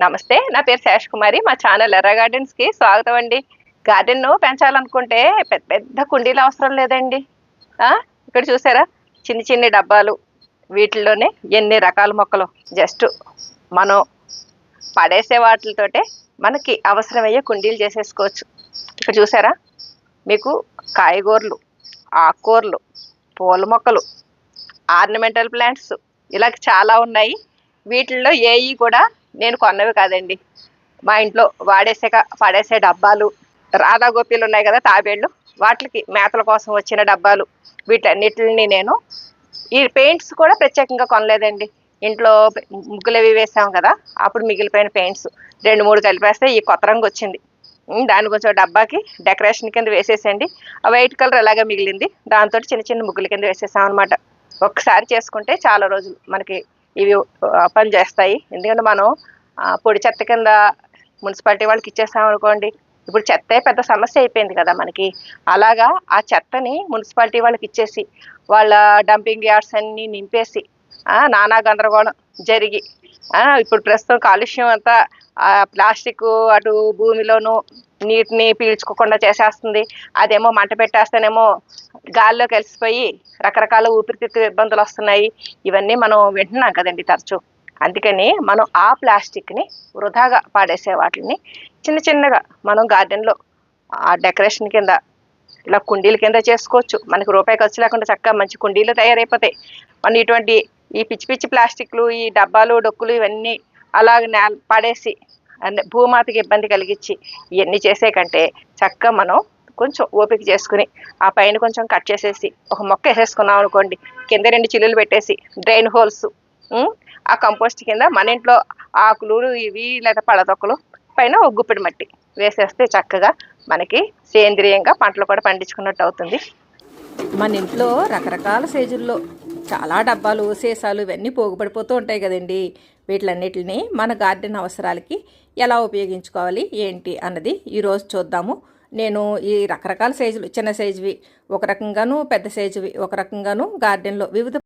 నమస్తే నా పేరు శేష్ కుమారి మా ఛానల్ ఎర్ర గార్డెన్స్కి స్వాగతం అండి. గార్డెన్ పెంచాలనుకుంటే పెద్ద పెద్ద కుండీలు అవసరం లేదండి. ఆ ఇక్కడ చూసారా? చిన్ని చిన్ని డబ్బాలు. వీటిల్లోనే ఎన్ని రకాల మొక్కలు? జస్ట్ మనం పడేసే వాటితోటే మనకి అవసరమయ్యే కుండీలు చేసేసుకోవచ్చు. ఇక్కడ చూసారా? మీకు కాయగూరలు ఆకుకూరలు పూల మొక్కలు ఆర్నమెంటల్ ప్లాంట్స్ ఇలా చాలా ఉన్నాయి. వీటిల్లో ఏవి కూడా నేను కొన్నవి కాదండి. మా ఇంట్లో వాడేసాక పడేసే డబ్బాలు రాధా గోపీలు ఉన్నాయి కదా తాబేళ్ళు వాటికి మేతల కోసం వచ్చిన డబ్బాలు వీటన్నిటిని నేను ఈ పెయింట్స్ కూడా ప్రత్యేకంగా కొనలేదండి. ఇంట్లో ముగ్గులు అవి వేసాం కదా అప్పుడు మిగిలిపోయిన పెయింట్స్ రెండు మూడు కలిపేస్తే ఈ కొత్త రంగు వచ్చింది. దాని కొంచెం డబ్బాకి డెకరేషన్ కింద వేసేసండి ఆ వైట్ కలర్ అలాగే మిగిలింది. దాంతో చిన్న చిన్న ముగ్గుల కింద వేసేసాం అనమాట ఒకసారి చేసుకుంటే చాలా రోజులు మనకి ఇవి పని చేస్తాయి. ఎందుకంటే మనం పొడి చెత్త కింద మున్సిపాలిటీ వాళ్ళకి ఇచ్చేస్తాం అనుకోండి ఇప్పుడు చెత్తే పెద్ద సమస్య అయిపోయింది కదా మనకి. అలాగా ఆ చెత్తని మున్సిపాలిటీ వాళ్ళకి ఇచ్చేసి వాళ్ళ డంపింగ్ యార్డ్స్ అన్ని నింపేసి నానా గందరగోళం జరిగి ఇప్పుడు ప్రస్తుతం కాలుష్యం అంతా ప్లాస్టిక్ అటు భూమిలోనూ నీటిని పీల్చుకోకుండా చేసేస్తుంది. అదేమో మంట పెట్టేస్తేనేమో గాల్లో కలిసిపోయి రకరకాల ఊపిరితిత్తు ఇబ్బందులు వస్తున్నాయి. ఇవన్నీ మనం వింటున్నాం కదండి తరచూ. అందుకని మనం ఆ ప్లాస్టిక్ని వృధాగా పాడేసే వాటిని చిన్న చిన్నగా మనం గార్డెన్లో ఆ డెకరేషన్ కింద ఇలా కుండీల కింద చేసుకోవచ్చు. మనకి రూపాయి ఖర్చు లేకుండా చక్కగా మంచి కుండీలు తయారైపోతాయి. మన ఇటువంటి ఈ పిచ్చి పిచ్చి ప్లాస్టిక్లు ఈ డబ్బాలు డొక్కులు ఇవన్నీ అలాగ నేల పడేసి భూమాతకి ఇబ్బంది కలిగించి ఇవన్నీ చేసే కంటే చక్కగా మనం కొంచెం ఓపిక చేసుకుని ఆ పైన కొంచెం కట్ చేసేసి ఒక మొక్క వేసేసుకున్నాం అనుకోండి కింద రెండు చిల్లులు పెట్టేసి డ్రైన్ హోల్స్ ఆ కంపోస్ట్ కింద మన ఇంట్లో ఆకులు ఇవి లేదా పళ్ళతొక్కలు పైన ఒక గుప్పెడు మట్టి వేసేస్తే చక్కగా మనకి సేంద్రియంగా పంటలు కూడా పండించుకున్నట్టు అవుతుంది. మన ఇంట్లో రకరకాల సైజుల్లో చాలా డబ్బాలు సీసాలు ఇవన్నీ పోగుపడిపోతూ ఉంటాయి కదండి. వీటిలన్నిటిని మన గార్డెన్ అవసరాలకి ఎలా ఉపయోగించుకోవాలి ఏంటి అన్నది ఈరోజు చూద్దాము. నేను ఈ రకరకాల సైజులు చిన్న సైజువి ఒక రకంగాను పెద్ద సైజువి ఒక రకంగాను గార్డెన్లో వివిధ